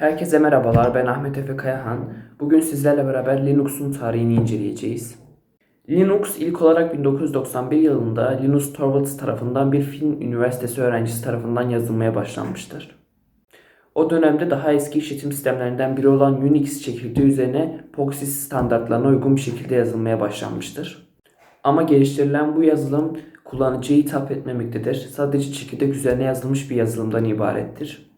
Herkese merhabalar, ben Ahmet Efe Kayahan. Bugün sizlerle beraber Linux'un tarihini inceleyeceğiz. Linux ilk olarak 1991 yılında Linus Torvalds tarafından bir Fin Üniversitesi öğrencisi tarafından yazılmaya başlanmıştır. O dönemde daha eski işletim sistemlerinden biri olan Unix çekirdeği üzerine POSIX standartlarına uygun bir şekilde yazılmaya başlanmıştır. Ama geliştirilen bu yazılım kullanıcıya hitap etmemektedir. Sadece çekirdek üzerine yazılmış bir yazılımdan ibarettir.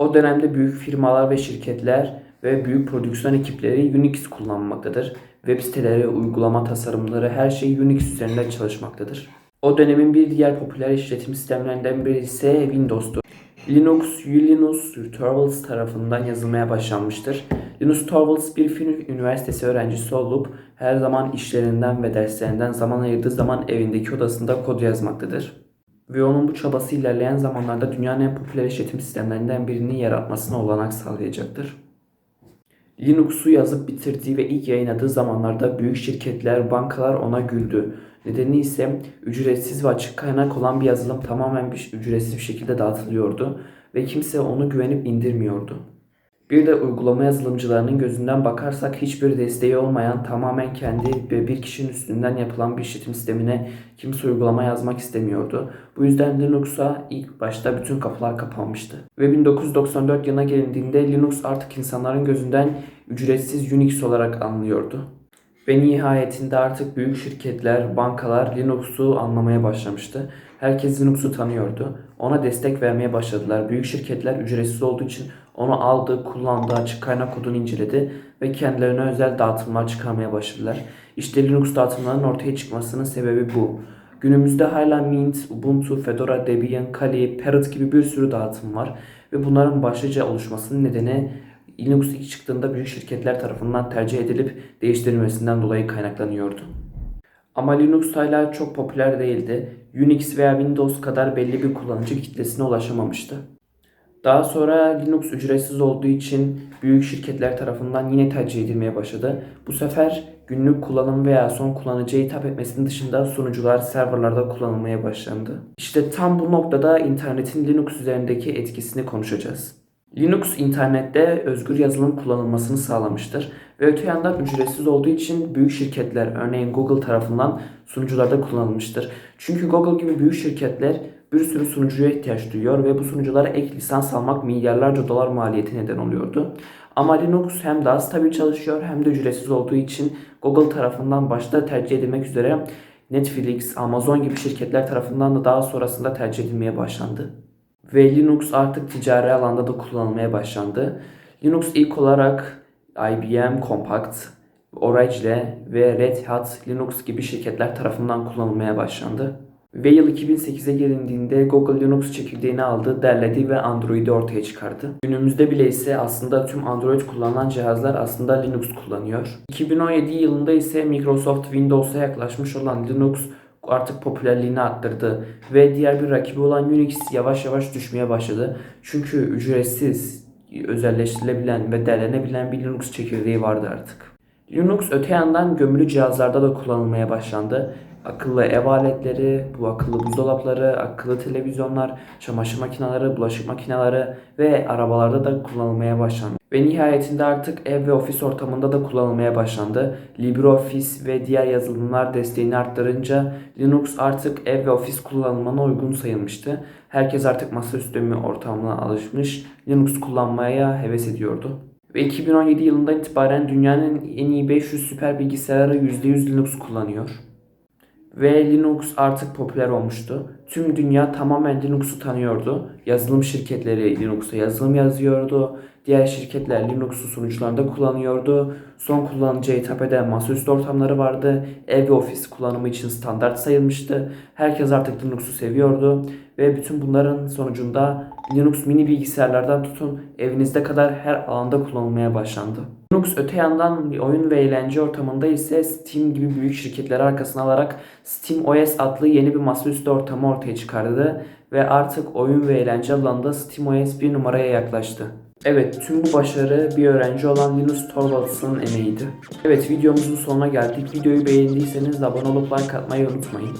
O dönemde büyük firmalar ve şirketler ve büyük prodüksiyon ekipleri Unix kullanmaktadır. Web siteleri, uygulama tasarımları her şey Unix üzerinde çalışmaktadır. O dönemin bir diğer popüler işletim sistemlerinden biri ise Windows'tur. Linux, Linus Torvalds tarafından yazılmaya başlanmıştır. Linus Torvalds bir Fin Üniversitesi öğrencisi olup her zaman işlerinden ve derslerinden zaman ayırdığı zaman evindeki odasında kod yazmaktadır. Ve onun bu çabası ilerleyen zamanlarda dünyanın en popüler işletim sistemlerinden birini yaratmasına olanak sağlayacaktır. Linux'u yazıp bitirdiği ve ilk yayınladığı zamanlarda büyük şirketler, bankalar ona güldü. Nedeni ise ücretsiz ve açık kaynak olan bir yazılım tamamen bir ücretsiz bir şekilde dağıtılıyordu ve kimse onu güvenip indirmiyordu. Bir de uygulama yazılımcılarının gözünden bakarsak hiçbir desteği olmayan tamamen kendi ve bir kişinin üstünden yapılan bir işletim sistemine kimse uygulama yazmak istemiyordu. Bu yüzden Linux'a ilk başta bütün kapılar kapanmıştı. Ve 1994 yılına gelindiğinde Linux artık insanların gözünden ücretsiz Unix olarak anlıyordu. Ve nihayetinde artık büyük şirketler, bankalar Linux'u anlamaya başlamıştı. Herkes Linux'u tanıyordu. Ona destek vermeye başladılar. Büyük şirketler ücretsiz olduğu için onu aldı, kullandı, açık kaynak kodunu inceledi ve kendilerine özel dağıtımlar çıkarmaya başladılar. İşte Linux dağıtımlarının ortaya çıkmasının sebebi bu. Günümüzde hala Mint, Ubuntu, Fedora, Debian, Kali, Parrot gibi bir sürü dağıtım var. Ve bunların başlıca oluşmasının nedeni Linux ilk çıktığında büyük şirketler tarafından tercih edilip değiştirilmesinden dolayı kaynaklanıyordu. Ama Linux hala çok popüler değildi. Unix veya Windows kadar belli bir kullanıcı kitlesine ulaşamamıştı. Daha sonra Linux ücretsiz olduğu için büyük şirketler tarafından yine tercih edilmeye başladı. Bu sefer günlük kullanım veya son kullanıcıya hitap etmesinin dışında sunucular serverlarda kullanılmaya başlandı. İşte tam bu noktada internetin Linux üzerindeki etkisini konuşacağız. Linux internette özgür yazılım kullanılmasını sağlamıştır ve öte yandan ücretsiz olduğu için büyük şirketler örneğin Google tarafından sunucularda kullanılmıştır. Çünkü Google gibi büyük şirketler bir sürü sunucuya ihtiyaç duyuyor ve bu sunuculara ek lisans almak milyarlarca dolar maliyeti neden oluyordu. Ama Linux hem daha stabil çalışıyor hem de ücretsiz olduğu için Google tarafından başta tercih edilmek üzere Netflix, Amazon gibi şirketler tarafından da daha sonrasında tercih edilmeye başlandı. Ve Linux artık ticari alanda da kullanılmaya başlandı. Linux ilk olarak IBM Compact, Oracle ve Red Hat Linux gibi şirketler tarafından kullanılmaya başlandı. Ve yıl 2008'e gelindiğinde Google Linux çekirdeğini aldı, derledi ve Android'i ortaya çıkardı. Günümüzde bile ise aslında tüm Android kullanılan cihazlar aslında Linux kullanıyor. 2017 yılında ise Microsoft Windows'a yaklaşmış olan Linux artık popülerliğini arttırdı ve diğer bir rakibi olan Unix yavaş yavaş düşmeye başladı. Çünkü ücretsiz, özelleştirilebilen ve derlenebilen bir Linux çekirdeği vardı artık. Linux öte yandan gömülü cihazlarda da kullanılmaya başlandı. Akıllı ev aletleri, bu akıllı buzdolapları, akıllı televizyonlar, çamaşır makineleri, bulaşık makineleri ve arabalarda da kullanılmaya başlandı. Ve nihayetinde artık ev ve ofis ortamında da kullanılmaya başlandı. LibreOffice ve diğer yazılımlar desteğini arttırınca Linux artık ev ve ofis kullanılmana uygun sayılmıştı. Herkes artık masaüstü ortamına alışmış, Linux kullanmaya heves ediyordu. Ve 2017 yılından itibaren dünyanın en iyi 500 süper bilgisayarı %100 Linux kullanıyor. Ve Linux artık popüler olmuştu. Tüm dünya tamamen Linux'u tanıyordu. Yazılım şirketleri Linux'a yazılım yazıyordu. Diğer şirketler Linux'u sunucularında kullanıyordu. Son kullanıcıya hitap eden masaüstü ortamları vardı. Ev ve ofis kullanımı için standart sayılmıştı. Herkes artık Linux'u seviyordu. Ve bütün bunların sonucunda Linux mini bilgisayarlardan tutun evinizde kadar her alanda kullanılmaya başlandı. Linux öte yandan oyun ve eğlence ortamında ise Steam gibi büyük şirketleri arkasına alarak Steam OS adlı yeni bir masaüstü ortamı ortaya çıkardı ve artık oyun ve eğlence alanında Steam OS bir numaraya yaklaştı. Evet tüm bu başarı bir öğrenci olan Linus Torvalds'ın emeğiydi. Evet videomuzun sonuna geldik. Videoyu beğendiyseniz abone olup like atmayı unutmayın.